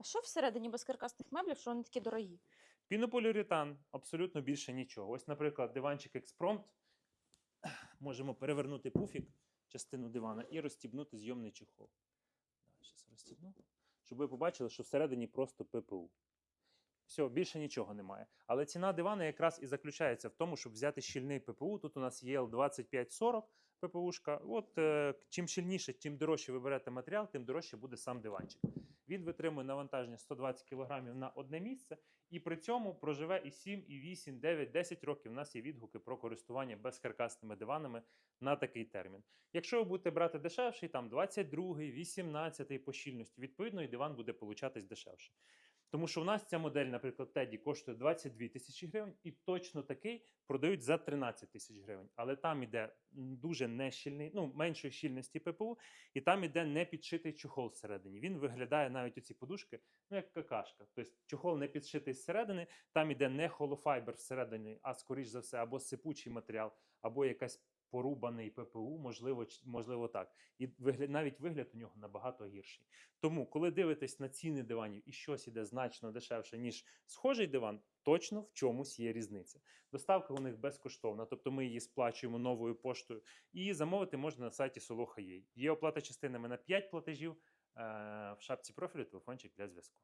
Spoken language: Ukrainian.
А що всередині безкаркасних меблів, що вони такі дорогі? Пінополіуретан абсолютно більше нічого. Ось, наприклад, диванчик експромт. Можемо перевернути пуфік, частину дивана, і розстібнути зйомний чехол. Зараз розстібну, щоб ви побачили, що всередині просто ППУ. Все, більше нічого немає. Але ціна дивана якраз і заключається в тому, щоб взяти щільний ППУ. Тут у нас є L2540 ППУшка. От е, чим щільніше, тим дорожче ви берете матеріал, тим дорожче буде сам диванчик. Він витримує навантаження 120 кг на одне місце, і при цьому проживе і 7, і 8, 9, 10 років. У нас є відгуки про користування безкаркасними диванами на такий термін. Якщо ви будете брати дешевший, там 22, 18 по щільності, відповідно, і диван буде получатись дешевше. Тому що у нас ця модель, наприклад, Теді коштує 22 тисячі гривень, і точно такий продають за 13 тисяч гривень. Але там іде дуже нещільний, ну меншої щільності ППУ, і там іде не підшитий чохол всередині. Він виглядає навіть оці подушки, ну як какашка. Тобто чохол не підшитий зсередини, там іде не холофайбер всередині, а скоріш за все, або сипучий матеріал, або якась порубаний ППУ, можливо, можливо так. І вигляд, навіть вигляд у нього набагато гірший. Тому, коли дивитесь на ціни диванів і щось іде значно дешевше, ніж схожий диван, точно в чомусь є різниця. Доставка у них безкоштовна, тобто ми її сплачуємо новою поштою. І замовити можна на сайті Soloha.ua. Є оплата частинами на 5 платежів. е, В шапці профілю телефончик для зв'язку.